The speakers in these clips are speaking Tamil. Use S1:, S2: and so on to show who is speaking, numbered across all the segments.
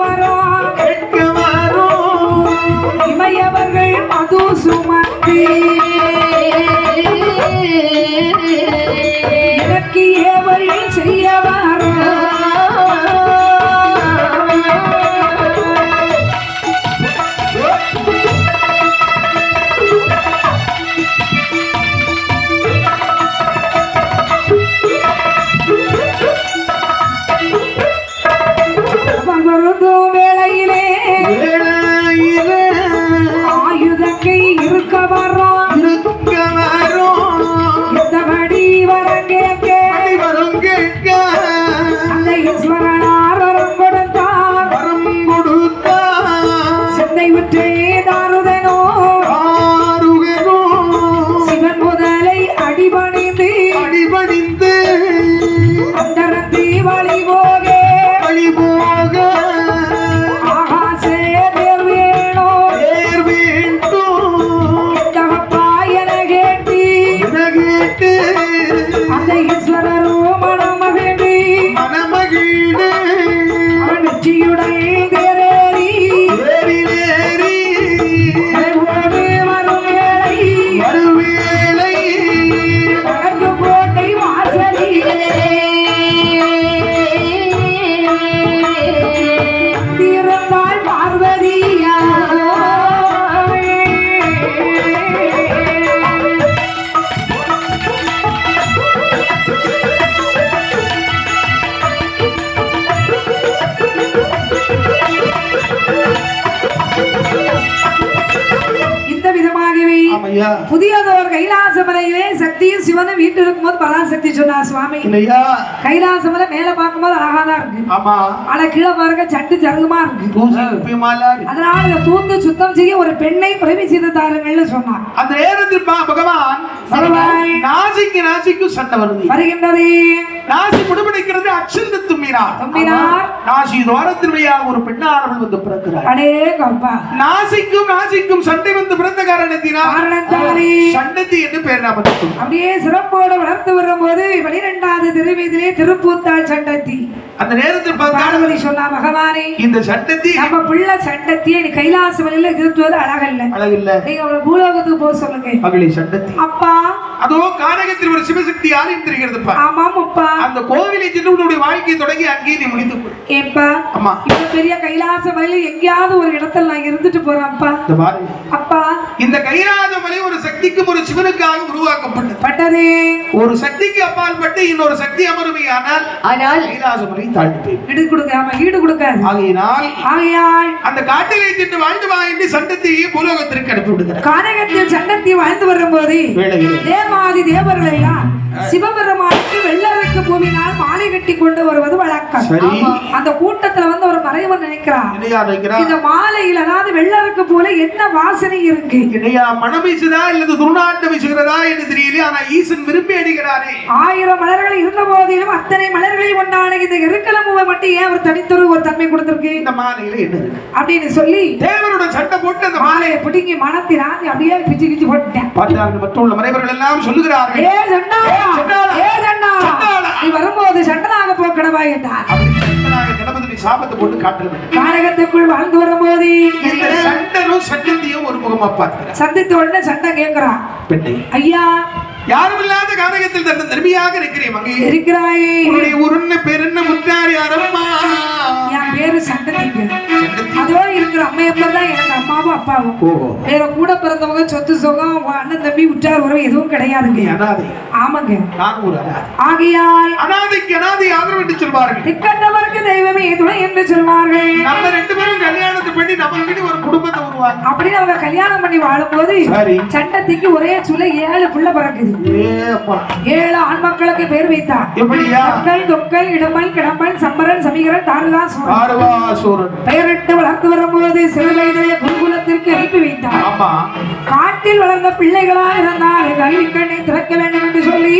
S1: வரோம் கேட்க வரும் இமையவர்கள் மது சுமத்தி. கைலாச மலையிலே சக்தியும் சிவனும் வீட்டு இருக்கும்போது பராசக்தி சொன்னார் சுவாமி கைலாச மலை மேல பார்க்கும்போது அழகா தான் இருக்கு.
S2: ஆமா.
S1: ஆனா கீழே பாருங்க சட்டு ஜருகுமா இருக்கு. அதனால இதை தூந்து சுத்தம் செய்ய ஒரு பெண்ணை பிறவி செய்து தாருங்கள்னு சொன்னார்.
S2: அந்த நேரத்தில் பகவான்
S1: பகவான்.
S2: நாசிக்கு நாசிக்கும் சண்டை வருது.
S1: வருகின்றது.
S2: நாசி முடிவெடுக்கிறது அச்சந்த தும்பினார்
S1: தும்பினார்.
S2: நாசி துவாரத்தின் வழியாக ஒரு பெண்ணானவள் வந்து பிறக்கிறார்
S1: அடே கப்பா.
S2: நாசிக்கும் நாசிக்கும் சண்டை வந்து பிறந்த காரணத்தினால்
S1: காரணத்தாலே
S2: சண்டத்தி என்று பெயர் நாமத்துக்கும்
S1: அப்படியே சிறப்போடு வளர்த்து வரும்போது பனிரெண்டாவது திருவீதியிலே திருப்பூத்தாள் சண்டத்தி.
S2: அந்த நேரத்தில் பார்த்தால்
S1: பார்வதி சொன்னா பகவானே.
S2: இந்த சண்டத்தி
S1: நம்ம பிள்ளை சண்டத்தியை நீ கைலாச வழியில இருந்துவது அழகல்ல.
S2: அழகில்ல.
S1: நீங்க அவளை பூலோகத்துக்கு போக சொல்லுங்க.
S2: மகளி சண்டத்தி.
S1: அப்பா
S2: அதோ கானகத்தில் ஒரு சிவசக்தி ஆலயம் தெரிகிறது பார்.
S1: ஆமாம் அப்பா
S2: அந்த கோவிலை சென்று உன்னுடைய வாழ்க்கையை தொடங்கி அங்கேயே நீ முடித்துக் கொள்
S1: ஏப்பா
S2: அம்மா.
S1: இவ்வளவு பெரிய கைலாச வழியில எங்கேயாவது ஒரு இடத்துல நான் இருந்துட்டு போறேன் அப்பா
S2: இந்த பாரு.
S1: அப்பா.
S2: இந்த கைலாத மலை ஒரு சக்திக்கும் ஒரு சிவனுக்காக உருவாக்கப்பட்டது.
S1: பட்டதே.
S2: ஒரு சக்திக்கு அப்பால் பட்டு இன்னொரு சக்தி அமருமே. ஆனால் கைலாச மலை தாழ்ந்து போய்
S1: ஈடு கொடுக்க ஆமா ஈடு கொடுக்காது
S2: ஆகையினால்
S1: ஆகையால்
S2: அந்த காட்டிலே சென்று வாழ்ந்து வா என்று சண்டத்தையே பூலோகத்திற்கு அனுப்பி விடுகிறார்.
S1: கானகத்தில் சண்டத்தி வாழ்ந்து வரும்போது
S2: வேளையிலே
S1: தேவாதி தேவர்கள் எல்லாம் சிவபெருமானுக்கு வெள்ளருக்கு பூவினால் மாலை கட்டி கொண்டு வருவது வழக்கம். அந்த கூட்டத்துல வந்து ஒரு மறைவன்
S2: வைக்கிறார்
S1: இந்த மாலையில் அதாவது வெள்ளருக்கு போல என்ன வாசனை இருக்கு?
S2: இணையா மனம் வீசுதா இல்லது துர்நாட்டம் வீசுகிறதா என்று தெரியல ஆனா ஈசன் விரும்பி அடிக்கிறாரே
S1: ஆயிரம் மலர்கள் இருந்த போதிலும் அத்தனை மலர்களில் ஒன்றான இந்த எருக்கலம்புவை மட்டும் ஏன் ஒரு தனித்தொரு ஒரு தன்மை கொடுத்திருக்கு?
S2: இந்த மாலையில என்ன இருக்கு?
S1: அப்படின்னு சொல்லி
S2: தேவனுடன் சட்டை போட்டு அந்த மாலை
S1: மாலையை பிடிங்கி மனத்தினான் அப்படியே பிச்சு பிச்சு போட்டுட்டேன்.
S2: பார்த்தார்கள் மறைவர்கள் எல்லாம் சொல்லுகிறார்கள்.
S1: ஏ சண்டாளா நீ வரும்போது சண்டனாக போக்கடவா என்றார்.
S2: சாபத்தை போட்டு காட்டல வேண்டும்.
S1: கானகத்துக்குள் வாழ்ந்து வரும்போது
S2: சண்டனும் சட்டத்தையும் ஒரு முகமா பார்க்கிறார்.
S1: சந்தித்த உடனே சண்டை கேட்கிறான். ஐயா
S2: யாரும் இல்லாத கானகத்தில் தன் தனிமையாக இருக்கிறேன் மங்கை
S1: இருக்கிறாயே.
S2: உன்னுடைய உருண்ண பெருண்ண முத்தாரி அரம்மா
S1: என் பேரு சண்டனிங்க அதோட இருக்கிற அம்மையப்பா தான் அப்பாவும். வேற கூட பிறந்தவங்க சொத்து சுகம் அண்ணன் தம்பி உற்றார் உறவு எதுவும் கிடையாதுங்க.
S2: அனாதை.
S1: ஆமாங்க.
S2: நான் ஒரு
S1: ஆகையால்
S2: அனாதைக்கு அனாதை ஆதரவு என்று சொல்வார்கள்.
S1: திக்கண்டவருக்கு தெய்வமே துணை என்று சொல்வார்கள்.
S2: நம்ம ரெண்டு உருவாங்க
S1: அப்படின்னு அவங்க கல்யாணம் பண்ணி வாழும்போது
S2: சரி.
S1: சண்டத்திக்கு ஒரே சுல ஏழு புள்ள பிறக்குது. ஏழு ஆண் மக்களுக்கு பேர் வைத்தார் மக்கள் தொக்கல் இடமல் கிடம்பன் சம்பரன் சமீகரன் தாரகா சூரன்
S2: ஆர்வாசூரன்
S1: பெயரிட்டு வளர்த்து வரும்போது சிறு வயதிலே குருகுலத்திற்கு அனுப்பி வைத்தார். காட்டில் வளர்ந்த பிள்ளைகளா இருந்தால் கல்வி கண்ணை திறக்க வேண்டும் சொல்லி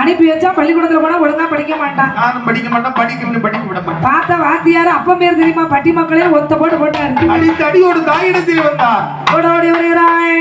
S1: அனுப்பி வச்சா பள்ளிக்கூடத்துல போனா ஒழுங்கா படிக்க மாட்டான்.
S2: நானும் படிக்க மாட்டேன் படிக்கணும் படிக்க விட மாட்டேன்.
S1: பார்த்த வாத்தியார் அப்ப பேர் தெரியுமா? பட்டி மக்களே ஒத்த போட்டு போட்டாரு.
S2: அடித்து அடியோடு தாயிடத்தில் வந்தார்
S1: ஓட ஓடி வருகிறாய்